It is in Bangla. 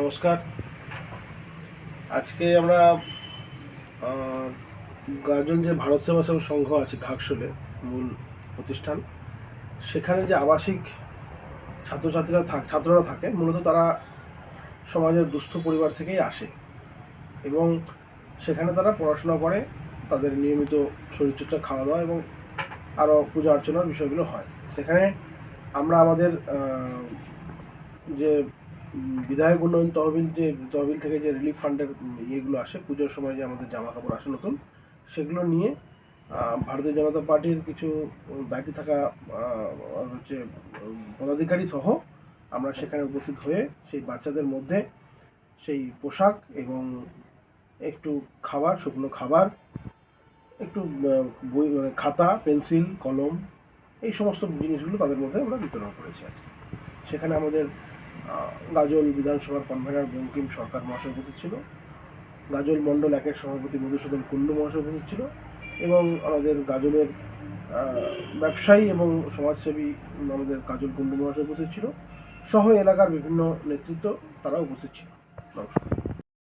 নমস্কার। আজকে আমরা গাজন যে ভারত সেবাশ্রম সংঘ আছে ঘাটশোলে মূল প্রতিষ্ঠান, সেখানে যে আবাসিক ছাত্রছাত্রীরা থাক ছাত্ররা থাকে, মূলত তারা সমাজের দুস্থ পরিবার থেকেই আসে এবং সেখানে তারা পড়াশোনা করে, তাদের নিয়মিত শরীরচর্চা খাওয়া দাওয়া এবং আরও পূজা অর্চনার বিষয়গুলো হয়। সেখানে আমরা আমাদের যে বিধায়ক উন্নয়ন তহবিল যে, তহবিল থেকে যে রিলিফ ফান্ডের ইয়েগুলো আসে, পুজোর সময় যে আমাদের জামা কাপড় আসে নতুন, সেগুলো নিয়ে ভারতীয় জনতা পার্টির কিছু বাকি থাকা হচ্ছে, পদাধিকারী সহ আমরা সেখানে উপস্থিত হয়ে সেই বাচ্চাদের মধ্যে সেই পোশাক এবং একটু খাবার, শুকনো খাবার, একটু বই মানে খাতা, পেন্সিল, কলম, এই সমস্ত জিনিসগুলো তাদের মধ্যে আমরা বিতরণ করেছি আজকে। সেখানে আমাদের গাজল বিধানসভার কনভেনার বঙ্কিম সরকার মহাশয় ছিল। গাজল মণ্ডল একের সভাপতি মধুসূদন কুণ্ডু মহাশয় ছিল এবং আমাদের গাজলের ব্যবসায়ী এবং সমাজসেবী আমাদের কাজল কুণ্ডু মহাশয় ছিল। সহ এলাকার বিভিন্ন নেতৃত্ব তারা উপস্থিত ছিল। নমস্কার।